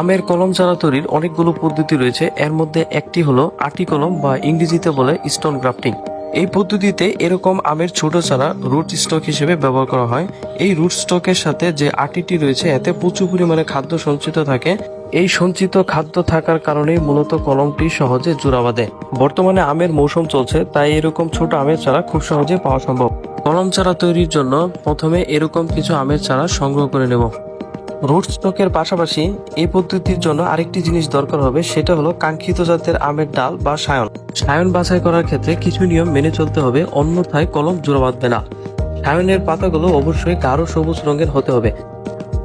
আমের কলম চারা তৈরির অনেকগুলো পদ্ধতি রয়েছে। এর মধ্যে একটি হলো আটি কলম বা ইংরেজিতে বলে স্টোন গ্রাফটিং এই পদ্ধতিতে এরকম আমের ছোট চারা রুট স্টক হিসেবে ব্যবহার করা হয়। এই রুট স্টকের সাথে যে আটিটি রয়েছে, এতে প্রচুর পরিমাণে খাদ্য সঞ্চিত থাকে। এই সঞ্চিত খাদ্য থাকার কারণেই মূলত কলমটি সহজে জোড়া বাঁধে বর্তমানে আমের মৌসুম চলছে, তাই এরকম ছোট আমের চারা খুব সহজে পাওয়া সম্ভব। কলম চারা তৈরির জন্য প্রথমে এরকম কিছু আমের চারা সংগ্রহ করে নেব। রুট স্টকের পাশাপাশি এই পদ্ধতির জন্য আরেকটি জিনিস দরকার হবে, সেটা হলো কাঙ্ক্ষিত জাতের আমের ডাল বা সায়ন। সায়ন বাছাই করার ক্ষেত্রে কিছু নিয়ম মেনে চলতে হবে, অন্যথায় কলম জোড়া বাঁধবে না। সায়নের পাতাগুলো অবশ্যই গাঢ় সবুজ রঙের হতে হবে।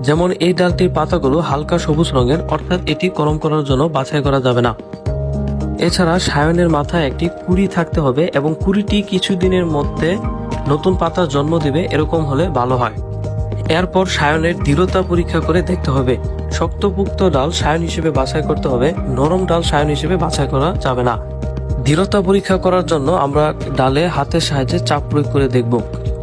যেমন এই ডালটির পাতাগুলো হালকা সবুজ রঙের, অর্থাৎ এটি কলম করার জন্য বাছাই করা যাবে না। এছাড়া সায়নের মাথায় একটি কুড়ি থাকতে হবে এবং কুড়িটি কিছুদিনের মধ্যে নতুন পাতা জন্ম দিবে, এরকম হলে ভালো হয়। এরপর সায়নের দৃঢ়তা পরীক্ষা করে দেখতে হবে। শক্তপুক্ত ডাল সায়ন হিসেবে বাছাই করতে হবে, নরম ডাল সায়ন হিসেবে বাছাই করা যাবে না। দৃঢ়তা পরীক্ষা করার জন্য আমরা ডালে হাতের সাহায্যে চাপ প্রয়োগ করে দেখব।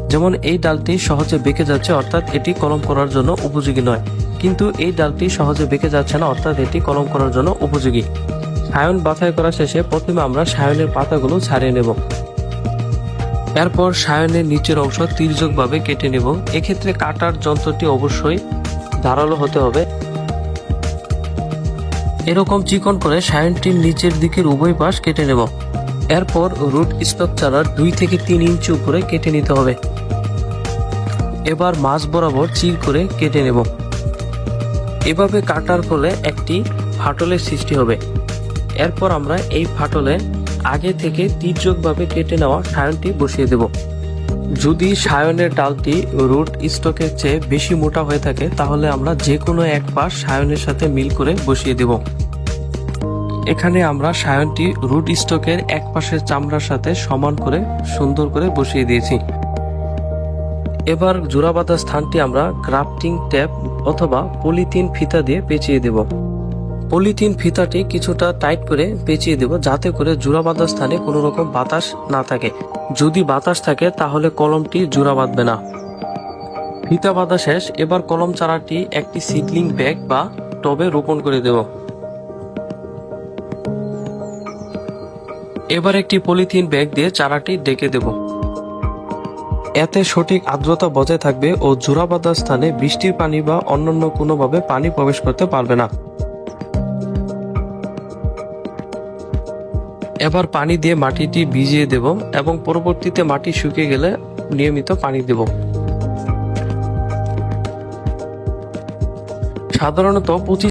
যেমন এই ডালটি সহজে বেঁকে যাচ্ছে, অর্থাৎ এটি কলম করার জন্য উপযোগী নয়। কিন্তু এই ডালটি সহজে বেঁকে যাচ্ছে না, অর্থাৎ এটি কলম করার জন্য উপযোগী। সায়ন বাছাই করা শেষে প্রথমে আমরা সায়নের পাতাগুলো ছাড়িয়ে নেব। এরপর সায়নের নিচের অংশ তির্যকভাবে কেটে নেব। এক্ষেত্রে কাটার যন্ত্রটি অবশ্যই ধারালো হতে হবে। এরকম চিকন করে সায়নটির নিচের দিকের উভয় পাশ কেটে নেব। এরপর রুট স্টক চারার দুই থেকে তিন ইঞ্চি উপরে কেটে নিতে হবে। এবার মাছ বরাবর চির করে কেটে নেব। এভাবে কাটার ফলে একটি ফাটলের সৃষ্টি হবে। এরপর আমরা এই ফাটলে আগে থেকে তির্যকভাবে কেটে নেওয়া সায়নটি বসিয়ে দেব। যদি সায়নের ডালটি রুট স্টকের চেয়ে বেশি মোটা হয়ে থাকে, তাহলে আমরা যে কোনো এক পাশ সায়নের সাথে মিল করে বসিয়ে দেব। এখানে আমরা সায়নটি রুট স্টকের এক পাশের চামড়ার সাথে সমান করে সুন্দর করে বসিয়ে দিয়েছি। এবার জোড়া স্থানটি আমরা গ্রাফটিং ট্যাপ অথবা পলিথিন ফিতা দিয়ে পেঁচিয়ে দেব। পলিথিন ফিতাটি কিছুটা টাইট করে পেঁচিয়ে দেব, যাতে করে জোড়া বাঁধা স্থানে কোনো রকম বাতাস না থাকে। যদি বাতাস থাকে, তাহলে কলমটি জোড়া বাঁধবে না। ফিতা বাঁধা শেষ। এবার কলম চারাটি একটি সিডলিং ব্যাগ বা টবে রোপণ করে দেব। এবার একটি পলিথিন ব্যাগ দিয়ে চারাটি ডেকে দেব। এতে সঠিক আর্দ্রতা বজায় থাকবে ও জোড়া বাঁধা স্থানে বৃষ্টির পানি বা অন্যান্য কোনোভাবে পানি প্রবেশ করতে পারবে না। এবার পানি দিয়ে মাটিটি ভিজিয়ে দেব এবং পরবর্তীতে মাটি শুকিয়ে গেলে নিয়মিত পানি দেব। সাধারণত পঁচিশ